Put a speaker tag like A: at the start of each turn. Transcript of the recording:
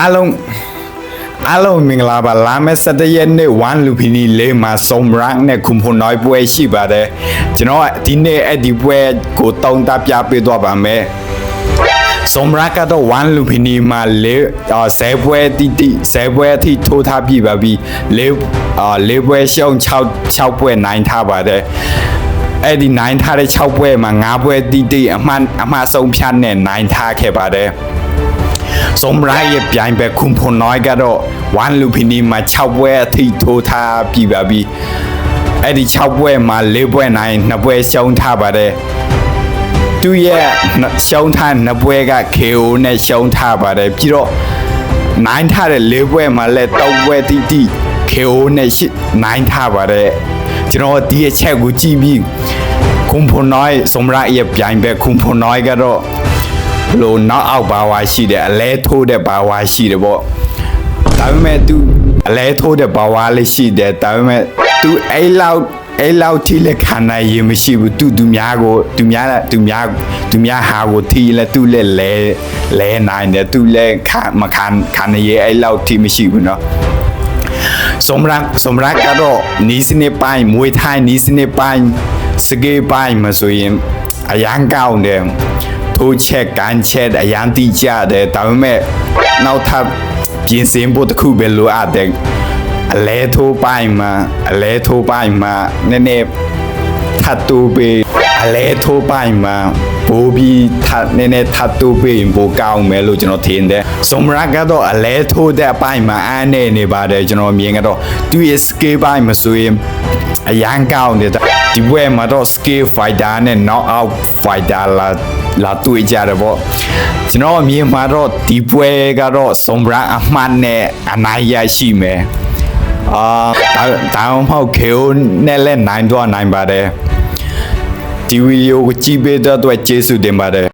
A: အားလုံးအားလုံးမင်္ဂလာပါလာမယ့်17ရက်နေ့1လူဖီနီလေးမှာစုံရက်နဲ့ခုဖွန်နိုင်ပွဲရှိပါတယ်ကျွန်တော်ဒီနေ့အဲ့ဒီပွဲကိုတုံးတပြပေးသွားပါမယ်စုံရက်ကတော့1လူဖီနီမှာလေးဆယ်ပွဲတိတိဆယ်ပွဲအထိထိုးထားပြပါပြီလေးလေးပွဲရှုံး6 6ပွဲနိုင်ထားပါတယ်အဲ့ဒီနိုင်ထားတဲ့6ပွဲမှာ9ပွဲတိတိအမှန်အမှားဆုံးဖြတ်နဲ့နိုင်ထားခဲ့ပါတယ်။ สมรายရဲ့ပြိုင်ပဲခွန်ဖွန်น้อยကတော့1လူဖီနီမှာ6ပွဲအထိထိုးထားပြီပါပြီအဲ့ဒီ6ပွဲမှာ4ပွဲနိုင်2ပွဲရှုံးထားပါတယ်သူရဲ့ရှုံးထား2ပွဲက KO နဲ့ရှုံးထားပါတယ်ပြီးတော့နိုင်ထားတဲ့4ပွဲမှာလည်း3ပွဲတိတိ KO နဲ့ရှစ်နိုင်ထားပါတယ်ကျွန်တော်ဒီအချက်ကိုကြည့်ပြီးခွန်ဖွန်น้อยสมรายရဲ့ပြိုင်ပဲခွန်ဖွန်น้อยကတော့ ဘလို့နောက်အောက်ဘာဝါရှိတယ်အလဲထိုးတဲ့ဘာဝါရှိတယ်ပေါ့ဒါပေမဲ့ तू အလဲထိုးတဲ့ဘာဝါလေးရှိတယ်ဒါပေမဲ့ तू အဲ့လောက်အဲ့လောက်ထိလက်ခံနိုင်ရင်မရှိဘူးသူသူများကိုသူများသူများသူများဟာကိုထိလက်သူလက်လဲလဲနိုင်တယ်သူလက်ခမခံခံရအဲ့လောက်ထိမရှိဘူးเนาะสมรักสมรักก็တော့နီးစနစ်ပိုင်းမွေထိုင်းနီးစနစ်ပိုင်းစကေးပိုင်းမဆိုရင်အရန်ကောင်းတယ် ထိုးချက်ကန်ချက်အရန်တိကျတယ်ဒါပေမဲ့နောက်ထပ်ပြင်ဆင်ဖို့တစ်ခုပဲလိုအပ်တယ်အလဲထိုးပိုင်းမှာအလဲထိုးပိုင်းမှာနည်းနည်းထပ်တူပေး အလဲထိုးပိုင်းမှာပိုပြီးထပ်နည်းနည်းထပ်တူပေးရင်ပိုကောင်းမယ်လို့ကျွန်တော်ထင်တယ်။စုံမရကတော့အလဲထိုးတဲ့အပိုင်းမှာအားနေနေပါတယ်ကျွန်တော်မြင်ကတော့သူရဲ့ skill ပိုင်းမဆိုရင်အရန်ကောင်းတယ်ဒီဘွဲမှာတော့ skill fighter နဲ့ knock out fighter လာလာတွေ့ကြတယ်ပေါ့ကျွန်တော်အမြင်မှာတော့ဒီပွဲကတော့စုံမရအမှတ်နဲ့အနိုင်ရရှိမယ်။အာဒါဒါမှမဟုတ် KO နဲ့လည်းနိုင်တော့နိုင်ပါတယ် ဒီဗီဒီယိုကိုကြည့်ပေးတဲ့အတွက်ကျေးဇူးတင်ပါတယ်